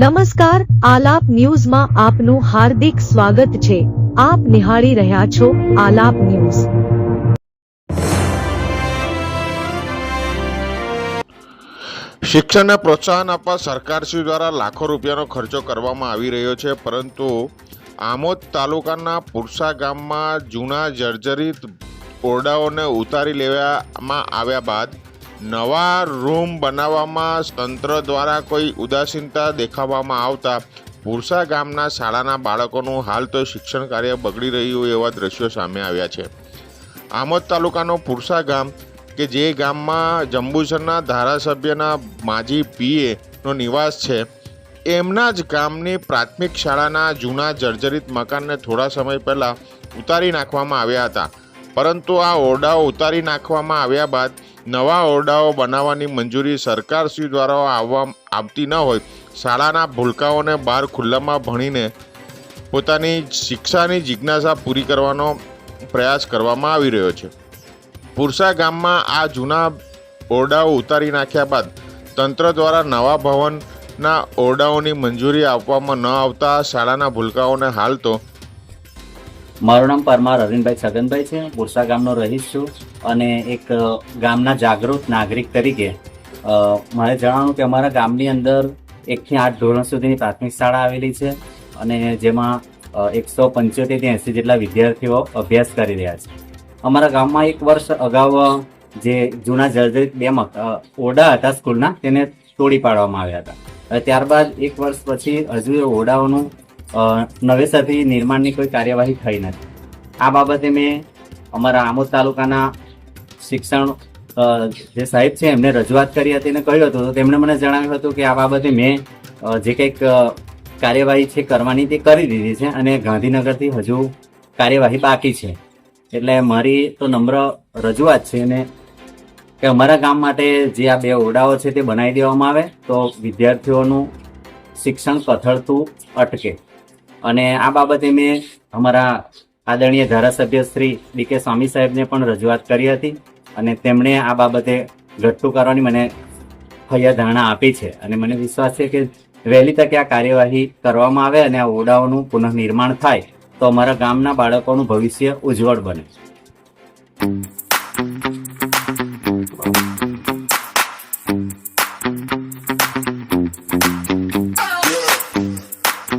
નમસ્કાર, આલાપ ન્યૂઝમાં આપનું હાર્દિક સ્વાગત છે. આપ નિહાળી રહ્યા છો આલાપ ન્યૂઝ. શિક્ષણને પ્રોત્સાહન આપવા સરકારશ્રી દ્વારા લાખો રૂપિયાનો ખર્ચો કરવામાં આવી રહ્યો છે, પરંતુ આમોદ તાલુકાના પુરસા ગામમાં જૂના જર્જરિત ઓરડાઓને ઉતારી લેવામાં આવ્યા બાદ નવા રૂમ બનાવવામાં તંત્ર દ્વારા કોઈ ઉદાસીનતા દેખાડવામાં આવતા પુરસા ગામના શાળાના બાળકોનું હાલ તો શિક્ષણ કાર્ય બગડી રહ્યું એવા દ્રશ્યો સામે આવ્યા છે. આમોદ તાલુકાનો પુરસા ગામ કે જે ગામમાં જંબુસરના ધારાસભ્યના માજી પીએ નો નિવાસ છે, એમના જ ગામની પ્રાથમિક શાળાના જૂના જર્જરિત મકાનને થોડા સમય પહેલાં ઉતારી નાખવામાં આવ્યા હતા. પરંતુ આ ઓરડાઓ ઉતારી નાખવામાં આવ્યા બાદ નવા ઓરડાઓ બનાવવાની મંજૂરી સરકારશ્રી દ્વારા આવવા આવતી ન હોય. શાળાના ભૂલકાઓને બહાર ખુલ્લામાં ભણીને પોતાની શિક્ષાની જિજ્ઞાસા પૂરી કરવાનો પ્રયાસ કરવામાં આવી રહ્યો છે. પુરસા ગામમાં આ જૂના ઓરડાઓ ઉતારી નાખ્યા બાદ તંત્ર દ્વારા નવા ભવનના ઓરડાઓની મંજૂરી આપવામાં ન આવતા શાળાના ભૂલકાઓને હાલ તો મારું નામ પરમાર અરવિંદભાઈ છગનભાઈ છે. બુરસા ગામનો રહીશ છું અને એક ગામના જાગૃત નાગરિક તરીકે મારે જણાવવાનું કે અમારા ગામની અંદર એકથી આઠ ધોરણ સુધીની પ્રાથમિક શાળા આવેલી છે અને જેમાં એકસો પંચોતેરથી એંસી જેટલા વિદ્યાર્થીઓ અભ્યાસ કરી રહ્યા છે. અમારા ગામમાં એક વર્ષ અગાઉ જે જૂના જર્જરિત બે ઓરડા હતા સ્કૂલના તેને તોડી પાડવામાં આવ્યા હતા. ત્યારબાદ એક વર્ષ પછી હજુ ઓરડાઓનું નવેસરથી નિર્માણની કોઈ કાર્યવાહી થઈ નથી. આ બાબતે મેં અમારા આમોદ તાલુકાના શિક્ષણ જે સાહેબ છે એમને રજૂઆત કરી હતી અને કહ્યું હતું. તો તેમણે મને જણાવ્યું હતું કે આ બાબતે મેં જે કંઈક કાર્યવાહી છે કરવાની તે કરી દીધી છે અને ગાંધીનગરથી હજુ કાર્યવાહી બાકી છે. એટલે મારી તો નમ્ર રજૂઆત છે અને કે અમારા ગામ માટે જે આ બે ઓરડાઓ છે તે બનાવી દેવામાં આવે તો વિદ્યાર્થીઓનું શિક્ષણ કથળતું અટકે. અને આ બાબતે મેં અમારા આદરણીય ધારાસભ્ય શ્રી ડી કે સ્વામી સાહેબને પણ રજૂઆત કરી હતી અને તેમણે આ બાબતે ઘટતું કરવાની મને હૈયા ધારણા આપી છે. અને મને વિશ્વાસ છે કે વહેલી તકે આ કાર્યવાહી કરવામાં આવે અને આ ઓરડાઓનું પુનઃનિર્માણ થાય તો અમારા ગામના બાળકોનું ભવિષ્ય ઉજ્જવળ બને.